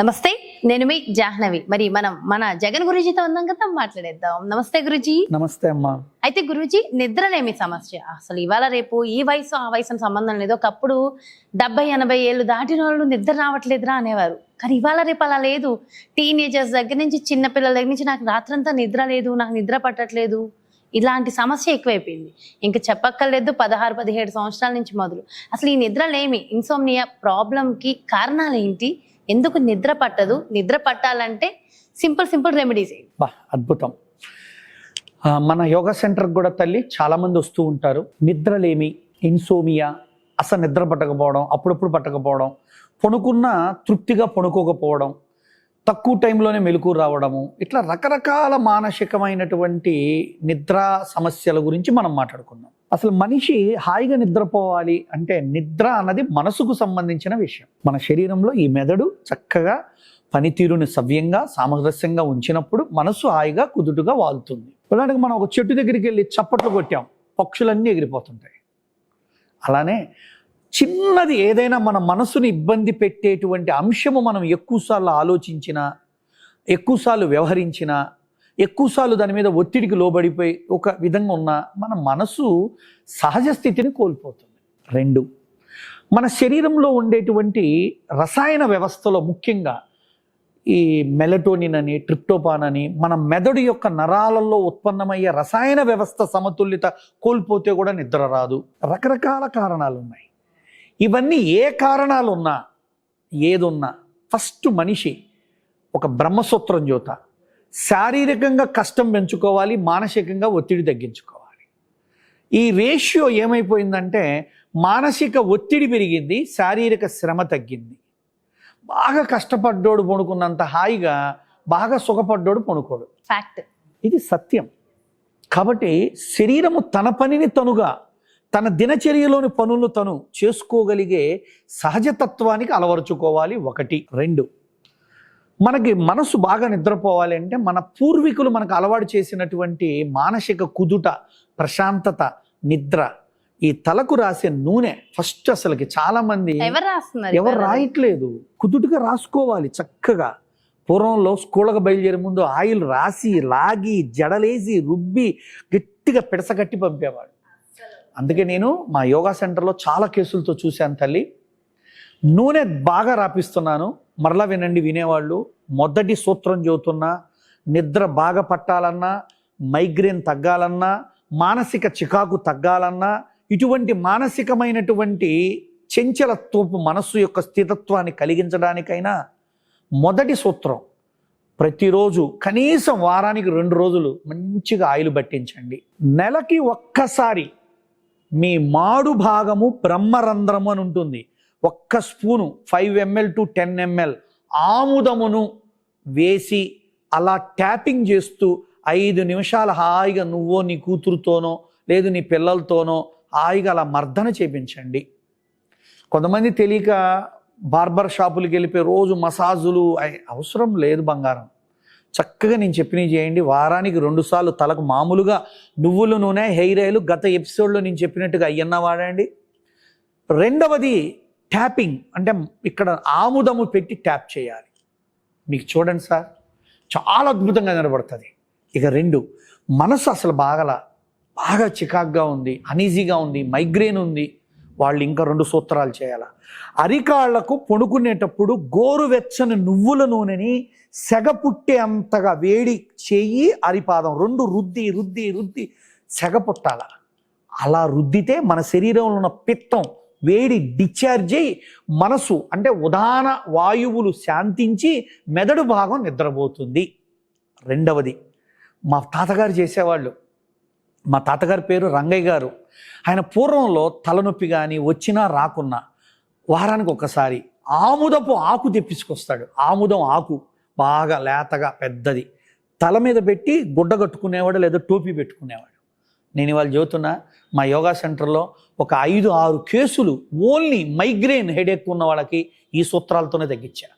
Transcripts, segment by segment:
నమస్తే నేను మీ జాహ్నవి. మరి మనం మన జగన్ గురుజీతో ఉన్నాం కదా మాట్లాడేద్దాం. నమస్తే గురుజీ. నమస్తే అమ్మా. అయితే గురుజీ నిద్రలేమి సమస్య. అసలు ఇవాళ రేపు ఈ వయసు ఆ వయసు సంబంధం లేదు. ఒకప్పుడు డెబ్బై ఎనభై ఏళ్ళు దాటిన వాళ్ళు నిద్ర రావట్లేదురా అనేవారు. కానీ ఇవాళ రేపు అలా లేదు. టీనేజర్స్ దగ్గర నుంచి చిన్న పిల్లల దగ్గర నుంచి నాకు రాత్రంతా నిద్ర లేదు నాకు నిద్ర పట్టట్లేదు. ఇలాంటి సమస్య ఎక్కువైపోయింది. ఇంకా చెప్పక్కర్లేదు పదహారు పదిహేడు సంవత్సరాల నుంచి మొదలు. అసలు ఈ నిద్రలేమి ఇన్సోమ్నియా ప్రాబ్లంకి కారణాలు ఏంటి? ఎందుకు నిద్ర పట్టదు? నిద్ర పట్టాలంటే సింపుల్ సింపుల్ రెమెడీస్. బా అద్భుతం. మన యోగా సెంటర్కి కూడా తల్లి చాలామంది వస్తూ ఉంటారు. నిద్రలేమి ఇన్సోమియా అసలు నిద్ర పట్టకపోవడం అప్పుడప్పుడు పట్టకపోవడం పడుకున్న తృప్తిగా పడుకోకపోవడం తక్కువ టైంలోనే మెలకు రావడము ఇట్లా రకరకాల మానసికమైనటువంటి నిద్ర సమస్యల గురించి మనం మాట్లాడుకుందాం. అసలు మనిషి హాయిగా నిద్రపోవాలి అంటే నిద్ర అన్నది మనసుకు సంబంధించిన విషయం. మన శరీరంలో ఈ మెదడు చక్కగా పనితీరుని సవ్యంగా సామరస్యంగా ఉంచినప్పుడు మనసు హాయిగా కుదుటుగా వాలుతుంది ఉదాహరణకు మనం ఒక చెట్టు దగ్గరికి వెళ్ళి చప్పట్లు కొట్టాం పక్షులన్నీ ఎగిరిపోతుంటాయి. అలానే చిన్నది ఏదైనా మన మనసుని ఇబ్బంది పెట్టేటువంటి అంశము మనం ఎక్కువసార్లు ఆలోచించినా ఎక్కువసార్లు వ్యవహరించినా ఎక్కువసార్లు దాని మీద ఒత్తిడికి లోబడిపోయి ఒక విధంగా ఉన్న మన మనసు సహజ స్థితిని కోల్పోతుంది. రెండు మన శరీరంలో ఉండేటువంటి రసాయన వ్యవస్థలో ముఖ్యంగా ఈ మెలటోనిన్ అని ట్రిప్టోపాన్ అని మన మెదడు యొక్క నరాలలో ఉత్పన్నమయ్యే రసాయన వ్యవస్థ సమతుల్యత కోల్పోతే కూడా నిద్ర రాదు. రకరకాల కారణాలు ఉన్నాయి ఇవన్నీ ఏ కారణాలున్నా ఏదున్నా ఫస్ట్ మనిషి ఒక బ్రహ్మసూత్రం జ్యోత. శారీరకంగా కష్టం పెంచుకోవాలి మానసికంగా ఒత్తిడి తగ్గించుకోవాలి. ఈ రేషియో ఏమైపోయిందంటే మానసిక ఒత్తిడి పెరిగింది శారీరక శ్రమ తగ్గింది. బాగా కష్టపడ్డోడు పడుకున్నంత హాయిగా బాగా సుఖపడ్డోడు పడుకోడు. ఫ్యాక్ట్ ఇది సత్యం. కాబట్టి శరీరము తన పనిని తనుగా తన దినచర్యలోని పనులు తను చేసుకోగలిగే సహజతత్వానికి అలవరుచుకోవాలి ఒకటి రెండు. మనకి మనసు బాగా నిద్రపోవాలి అంటే మన పూర్వీకులు మనకు అలవాటు చేసినటువంటి మానసిక కుదుట ప్రశాంతత నిద్ర ఈ తలకు రాసే నూనె ఫస్ట్ అసలుకి చాలా మంది ఎవరు? రాయట్లేదు. కుదుటుగా రాసుకోవాలి చక్కగా. పూర్వంలో స్కూళ్ళకు బయలుదేరే ముందు ఆయిల్ రాసి లాగి జడలేసి రుబ్బి గట్టిగా పిడసగట్టి పంపేవాడు అందుకే నేను మా యోగా సెంటర్లో చాలా కేసులతో చూశాను తల్లి. నూనె బాగా రాపిస్తున్నాను. మరలా వినండి వినేవాళ్ళు మొదటి సూత్రం చదువుతున్నా నిద్ర బాగా పట్టాలన్నా మైగ్రేన్ తగ్గాలన్నా మానసిక చికాకు తగ్గాలన్నా ఇటువంటి మానసికమైనటువంటి చెంచలత్వపు మనస్సు యొక్క స్థితత్వాన్ని కలిగించడానికైనా మొదటి సూత్రం ప్రతిరోజు కనీసం వారానికి రెండు రోజులు మంచిగా ఆయిల్ పట్టించండి. నెలకి ఒక్కసారి మీ మాడు భాగము బ్రహ్మరంధ్రము అని ఉంటుంది. ఒక్క spoon five ML to ten ML ఆముదమును వేసి అలా ట్యాపింగ్ చేస్తూ ఐదు నిమిషాలు హాయిగా నువ్వో నీ కూతురుతోనో లేదు నీ పిల్లలతోనో హాయిగా అలా మర్దన చేపించండి. కొంతమంది తెలియక బార్బర్ షాపులకి వెళ్ళిపోయి రోజు మసాజులు అవసరం లేదు బంగారం. చక్కగా నేను చెప్పినవి చేయండి. వారానికి రెండుసార్లు తలకు మామూలుగా నువ్వుల నూనె హెయిర్ ఆయిల్ గత ఎపిసోడ్లో నేను చెప్పినట్టుగా అయ్యన్న వాడండి. రెండవది ట్యాపింగ్ అంటే ఇక్కడ ఆముదము పెట్టి ట్యాప్ చేయాలి. మీకు చూడండి సార్ చాలా అద్భుతంగా కనబడుతుంది. ఇక రెండు మనసు అసలు బాగల బాగా చికాగ్గా ఉంది అనీజీగా ఉంది మైగ్రేన్ ఉంది. వాళ్ళు ఇంకా రెండు సూత్రాలు చేయాల? అరికాళ్ళకు పొణుకునేటప్పుడు గోరువెచ్చని నువ్వుల నూనెని సెగ పుట్టే అంతగా వేడి చేయి అరిపాదం రెండు రుద్ది రుద్ది రుద్ది సెగ పుట్టాల? అలా రుద్దితే మన శరీరంలో ఉన్న పిత్తం వేడి డిశ్చార్జ్ అయ్యి మనసు అంటే ఉదాన వాయువులు శాంతించి మెదడు భాగం నిద్రపోతుంది. రెండవది మా తాతగారు చేసేవాళ్ళు. మా తాతగారి పేరు రంగయ్య గారు. ఆయన పూర్వంలో తలనొప్పి కానీ వచ్చినా రాకున్నా వారానికి ఒకసారి ఆముదపు ఆకు తెప్పించుకొస్తాడు. ఆముదం ఆకు బాగా లేతగా పెద్దది. తల మీద పెట్టి గుడ్డ కట్టుకునేవాడు లేదా టోపీ పెట్టుకునేవాడు. నేను ఇవాళ చెబుతున్నా మా యోగా సెంటర్లో ఒక ఐదు ఆరు కేసులు ఓన్లీ మైగ్రేన్ హెడేక్ ఉన్న వాళ్ళకి ఈ సూత్రాలతోనే తగ్గించా.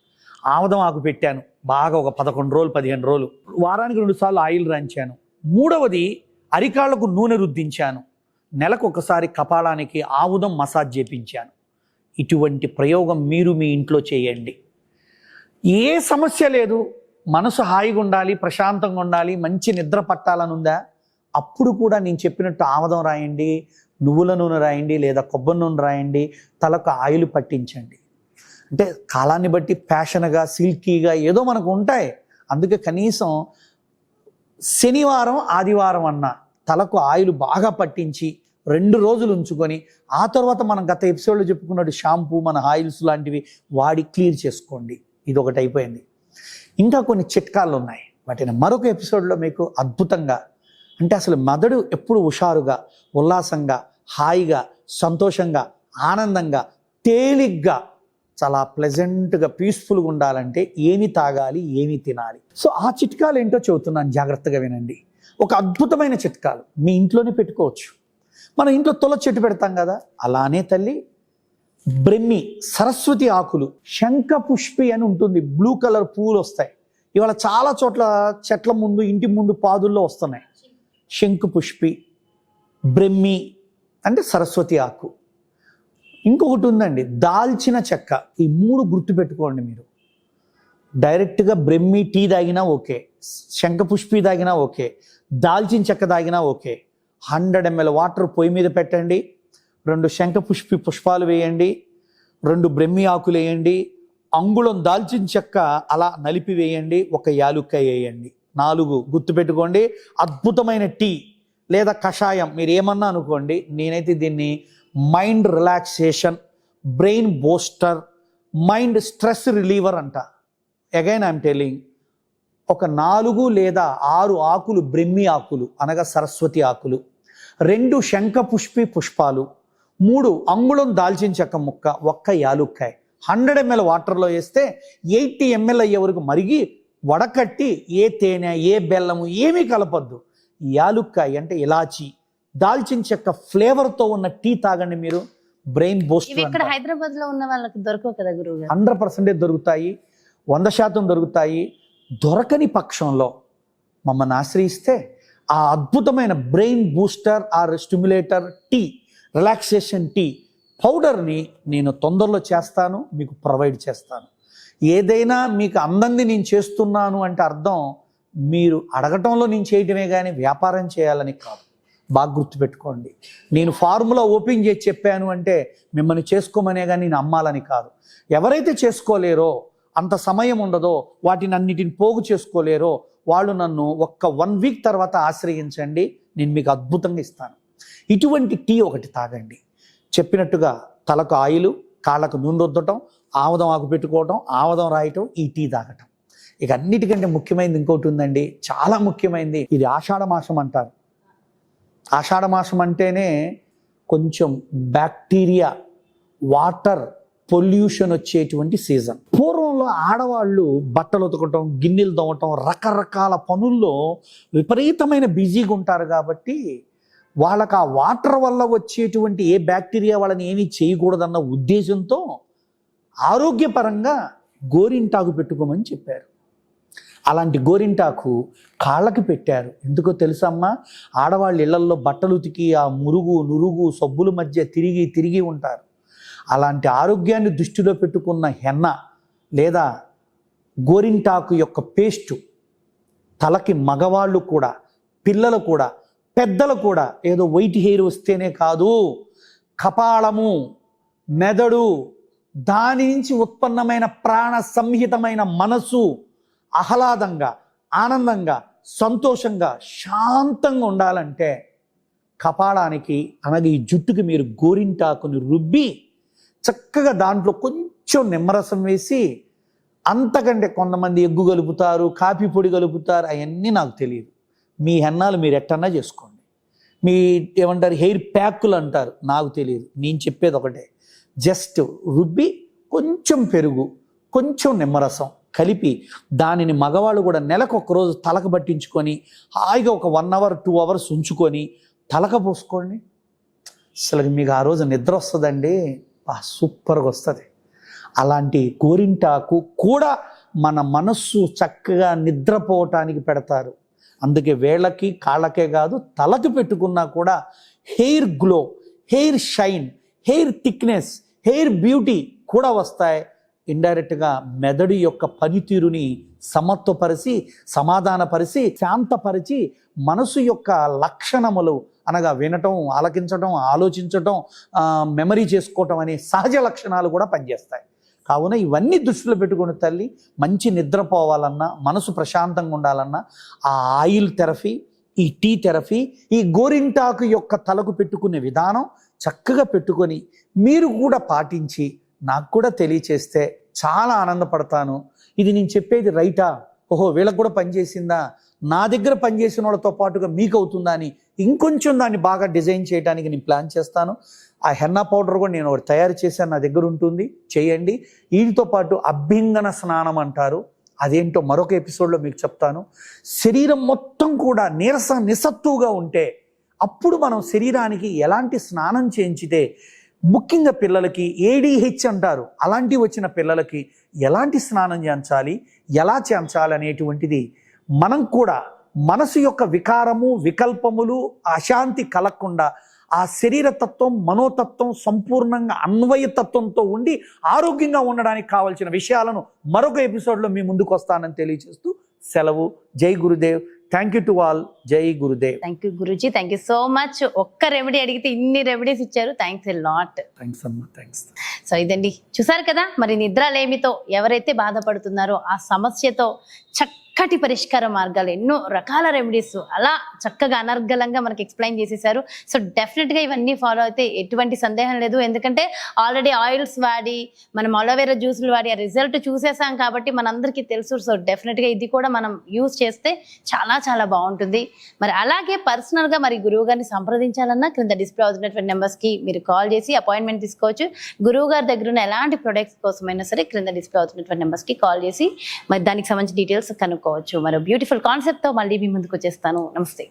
ఆముదం ఆకు పెట్టాను బాగా ఒక పదకొండు రోజులు పదిహేను రోజులు. వారానికి రెండు సార్లు ఆయిల్ రాంచాను. మూడవది అరికాళ్ళకు నూనె రుద్దించాను. నెలకు ఒకసారి కపాలానికి ఆముదం మసాజ్ చేపించాను. ఇటువంటి ప్రయోగం మీరు మీ ఇంట్లో చేయండి. ఏ సమస్య లేదు మనసు హాయిగా ఉండాలి ప్రశాంతంగా ఉండాలి మంచి నిద్ర పట్టాలని ఉందా అప్పుడు కూడా నేను చెప్పినట్టు ఆమదం రాయండి నువ్వుల నూనె రాయండి లేదా కొబ్బరి నూనె రాయండి తలకు ఆయిల్ పట్టించండి. అంటే కాలాన్ని బట్టి ఫ్యాషన్గా సిల్కీగా ఏదో మనకు ఉంటాయి. అందుకే కనీసం శనివారం ఆదివారం అన్న తలకు ఆయిల్ బాగా పట్టించి రెండు రోజులు ఉంచుకొని ఆ తర్వాత మనం గత ఎపిసోడ్లో చెప్పుకున్నట్టు షాంపూ మన ఆయిల్స్ లాంటివి వాడి క్లియర్ చేసుకోండి. ఇది ఒకటి అయిపోయింది. ఇంకా కొన్ని చిట్కాలు ఉన్నాయి. వాటిని మరొక ఎపిసోడ్లో మీకు అద్భుతంగా అంటే అసలు మెదడు ఎప్పుడు హుషారుగా ఉల్లాసంగా హాయిగా సంతోషంగా ఆనందంగా తేలిగ్గా చాలా ప్లెజెంట్గా పీస్ఫుల్గా ఉండాలంటే ఏమి తాగాలి ఏమి తినాలి. సో ఆ చిట్కాలు ఏంటో చెబుతున్నాను జాగ్రత్తగా వినండి. ఒక అద్భుతమైన చిట్కాలు మీ ఇంట్లోనే పెట్టుకోవచ్చు. మనం ఇంట్లో తుల చెట్టు పెడతాం కదా అలానే తల్లి బ్రెమ్మి సరస్వతి ఆకులు శంఖ పుష్పి అని ఉంటుంది బ్లూ కలర్ పువ్వులు వస్తాయి. ఇవాళ చాలా చోట్ల చెట్ల ముందు ఇంటి ముందు పాదుల్లో వస్తున్నాయి. శంకుపుష్పి బ్రహ్మి అంటే సరస్వతి ఆకు. ఇంకొకటి ఉందండి దాల్చిన చెక్క. ఈ మూడు గుర్తుపెట్టుకోండి మీరు. డైరెక్ట్గా బ్రహ్మి టీ తాగినా ఓకే శంఖపుష్పి తాగినా ఓకే దాల్చిన చెక్క తాగినా ఓకే. హండ్రెడ్ ఎంఎల్ వాటర్ పొయ్యి మీద పెట్టండి రెండు శంఖపుష్పి పుష్పాలు వేయండి రెండు బ్రహ్మి ఆకులు వేయండి అంగుళం దాల్చిన చెక్క అలా నలిపి వేయండి ఒక యాలుక్కాయ వేయండి. నాలుగు గుర్తుపెట్టుకోండి. అద్భుతమైన టీ లేదా కషాయం మీరు ఏమన్నా అనుకోండి నేనైతే దీన్ని mind relaxation brain booster mind stress reliever అంట. అగైన్ ఐఎమ్ టెలింగ్ ఒక నాలుగు లేదా ఆరు ఆకులు బ్రెమ్మి ఆకులు అనగా సరస్వతి ఆకులు రెండు శంఖ పుష్పి పుష్పాలు మూడు అంగుళం దాల్చిన చెక్క ముక్క ఒక్క యాలుక్కాయ. హండ్రెడ్ ఎంఎల్ వాటర్లో వేస్తే ఎయిటీ ఎంఎల్ అయ్యే వరకు మరిగి వడకట్టి ఏ తేనె ఏ బెల్లము ఏమీ కలపద్దు. యాలుక్కాయ అంటే ఇలాచి. దాల్చిన చెక్క ఫ్లేవర్తో ఉన్న టీ తాగండి మీరు. బ్రెయిన్ బూస్ట్ ఇక్కడ హైదరాబాద్లో ఉన్న వాళ్ళకి దొరకవు కదా గురువు గారు? హండ్రెడ్ పర్సెంటేజ్ దొరుకుతాయి. వంద శాతం దొరుకుతాయి. దొరకని పక్షంలో మమ్మల్ని ఆశ్రయిస్తే ఆ అద్భుతమైన brain booster or stimulator tea relaxation tea పౌడర్ని నేను తొందరలో చేస్తాను మీకు ప్రొవైడ్ చేస్తాను. ఏదైనా మీకు అందంది నేను చేస్తున్నాను అంటే అర్థం మీరు అడగటంలో నేను చేయటమే కానీ వ్యాపారం చేయాలని కాదు. బాగా గుర్తుపెట్టుకోండి. నేను ఫార్ములా ఓపెన్ చేసి చెప్పాను అంటే మిమ్మల్ని చేసుకోమనే కానీ నేను అమ్మాలని కాదు. ఎవరైతే చేసుకోలేరో అంత సమయం ఉండదో వాటిని అన్నిటిని పోగు చేసుకోలేరో వాళ్ళు నన్ను ఒక్క వన్ వీక్ తర్వాత ఆశ్రయించండి నేను మీకు అద్భుతంగా ఇస్తాను. ఇటువంటి టీ ఒకటి తాగండి. చెప్పినట్టుగా తలకు ఆయిలు కాళ్ళకు నూనె రుద్దటం ఆముదం ఆకు పెట్టుకోవటం ఆముదం రాయటం ఈ టీ తాగటం. ఇక అన్నిటికంటే ముఖ్యమైనది ఇంకోటి ఉందండి చాలా ముఖ్యమైనది ఇది ఆషాఢ మాసం అంటారు. ఆషాఢ మాసం అంటేనే కొంచెం బ్యాక్టీరియా వాటర్ పొల్యూషన్ వచ్చేటువంటి సీజన్. పూర్వంలో ఆడవాళ్ళు బట్టలు ఉతకటం గిన్నెలు తవ్వటం రకరకాల పనుల్లో విపరీతమైన బిజీగా ఉంటారు కాబట్టి వాళ్ళకి ఆ వాటర్ వల్ల వచ్చేటువంటి ఏ బ్యాక్టీరియా వాళ్ళని ఏమీ చేయకూడదన్న ఉద్దేశంతో ఆరోగ్యపరంగా గోరింటాకు పెట్టుకోమని చెప్పారు. అలాంటి గోరింటాకు కాళ్ళకి పెట్టారు. ఎందుకో తెలుసమ్మా? ఆడవాళ్ళు ఇళ్ళల్లో బట్టలు ఉతికి ఆ మురుగు నురుగు సబ్బుల మధ్య తిరిగి తిరిగి ఉంటారు. అలాంటి ఆరోగ్యాన్ని దృష్టిలో పెట్టుకున్న హెన్న లేదా గోరింటాకు యొక్క పేస్టు తలకి మగవాళ్ళు కూడా పిల్లలు కూడా పెద్దలు కూడా ఏదో వైట్ హెయిర్ వస్తేనే కాదు కపాలము మెదడు దాని నుంచి ఉత్పన్నమైన ప్రాణ సంహితమైన మనసు ఆహ్లాదంగా ఆనందంగా సంతోషంగా శాంతంగా ఉండాలంటే కపాళానికి అనగా ఈ జుట్టుకి మీరు గోరింటాకుని రుబ్బి చక్కగా దాంట్లో కొంచెం నిమ్మరసం వేసి అంతకంటే కొంతమంది ఎగ్గు కలుపుతారు కాఫీ పొడి కలుపుతారు అవన్నీ నాకు తెలియదు. మీ హెన్నాలు మీరు ఎట్టన్నా చేసుకోండి. మీ ఏమంటారు హెయిర్ ప్యాకులు అంటారు. నాకు తెలియదు నేను చెప్పేది ఒకటే. జస్ట్ రుబ్బి కొంచెం పెరుగు కొంచెం నిమ్మరసం కలిపి దానిని మగవాళ్ళు కూడా నెలకు ఒకరోజు తలకు పట్టించుకొని హాయిగా ఒక వన్ అవర్ టూ అవర్స్ ఉంచుకొని తలక పోసుకోండి. అసలు మీకు ఆ రోజు నిద్ర వస్తుందండి. సూపర్గా వస్తుంది. అలాంటి గోరింటాకు కూడా మన మనస్సు చక్కగా నిద్రపోవటానికి పెడతారు. అందుకే వేళ్ళకి కాళ్ళకే కాదు తలకి పెట్టుకున్నా కూడా hair glow hair shine hair thickness hair beauty కూడా వస్తాయి. ఇండైరెక్ట్గా మెదడు యొక్క పనితీరుని సమత్వపరిచి సమాధానపరిచి శాంతపరిచి మనసు యొక్క లక్షణములు అనగా వినటం ఆలకించటం ఆలోచించటం మెమరీ చేసుకోవటం అనే సహజ లక్షణాలు కూడా పనిచేస్తాయి. కావున ఇవన్నీ దృష్టిలో పెట్టుకుని తల్లి మంచి నిద్రపోవాలన్నా మనసు ప్రశాంతంగా ఉండాలన్నా ఆ ఆయిల్ థెరపీ ఈ టీ థెరపీ ఈ గోరింటాకు యొక్క తలకు పెట్టుకునే విధానం చక్కగా పెట్టుకొని మీరు కూడా పాటించి నాకు కూడా తెలియచేస్తే చాలా ఆనందపడతాను. ఇది నేను చెప్పేది రైటా? ఓహో వీళ్ళకి కూడా పనిచేసిందా నా దగ్గర పనిచేసిన వాళ్ళతో పాటుగా మీకు అవుతుందా అని ఇంకొంచెం దాన్ని బాగా డిజైన్ చేయడానికి నేను ప్లాన్ చేస్తాను. ఆ హెన్నా పౌడర్ కూడా నేను ఒకటి తయారు చేశాను నా దగ్గర ఉంటుంది. చేయండి. వీటితో పాటు అభ్యంగన స్నానం అంటారు. అదేంటో మరొక ఎపిసోడ్లో మీకు చెప్తాను. శరీరం మొత్తం కూడా నీరస నిస్సత్తుగా ఉంటే అప్పుడు మనం శరీరానికి ఎలాంటి స్నానం చేయించితే ముఖ్యంగా పిల్లలకి ఏడిహెచ్ అంటారు. అలాంటి వచ్చిన పిల్లలకి ఎలాంటి స్నానం చేయించాలి? ఎలా చేయించాలి అనేటువంటిది మనం కూడా మనసు యొక్క వికారము వికల్పములు అశాంతి కలగకుండా ఆ శరీర తత్వం మనోతత్వం సంపూర్ణంగా అన్వయతత్వంతో ఉండి ఆరోగ్యంగా ఉండడానికి కావలసిన విషయాలను మరొక ఎపిసోడ్లో మీ ముందుకు వస్తానని తెలియజేస్తూ సెలవు. జై Gurudev. Thank you to all జై Gurudev. Thank you Guruji. Thank you so much ఒక్క రెమెడీ అడిగితే ఇన్ని రెమెడీస్ ఇచ్చారు. థ్యాంక్స్ ఎ లాట్ థ్యాంక్స్ అమ్మా. థ్యాంక్స్ సో ఇదండి. చూసారు కదా? మరి నిద్రలేమితో ఎవరైతే బాధపడుతున్నారో ఆ సమస్యతో చక్కటి పరిష్కార మార్గాలు ఎన్నో రకాల రెమెడీస్ అలా చక్కగా అనర్గళంగా మనకి ఎక్స్ప్లెయిన్ చేసేసారు సో డెఫినెట్గా ఇవన్నీ ఫాలో అయితే ఎటువంటి సందేహం లేదు. ఎందుకంటే ఆల్రెడీ ఆయిల్స్ వాడి మనం అలోవేరా జ్యూసులు వాడి ఆ రిజల్ట్ చూసేసాం కాబట్టి మనందరికీ తెలుసు. సో డెఫినెట్గా ఇది కూడా మనం యూజ్ చేస్తే చాలా చాలా బాగుంటుంది. మరి అలాగే పర్సనల్గా మరి గురువు గారిని సంప్రదించాలన్నా క్రింద డిస్ప్లే అవుతున్నటువంటి నెంబర్స్కి మీరు కాల్ చేసి అపాయింట్మెంట్ తీసుకోవచ్చు. గురువు గారి దగ్గర ఉన్న ఎలాంటి ప్రొడక్ట్స్ కోసమైనా సరే క్రింద డిస్ప్లే అవుతున్నటువంటి నెంబర్స్కి కాల్ చేసి మరి దానికి సంబంధించిన డీటెయిల్స్ కనుక్కోవచ్చు. మరి బ్యూటిఫుల్ కాన్సెప్ట్తో మళ్ళీ మీ ముందుకు వచ్చేస్తాను. నమస్తే.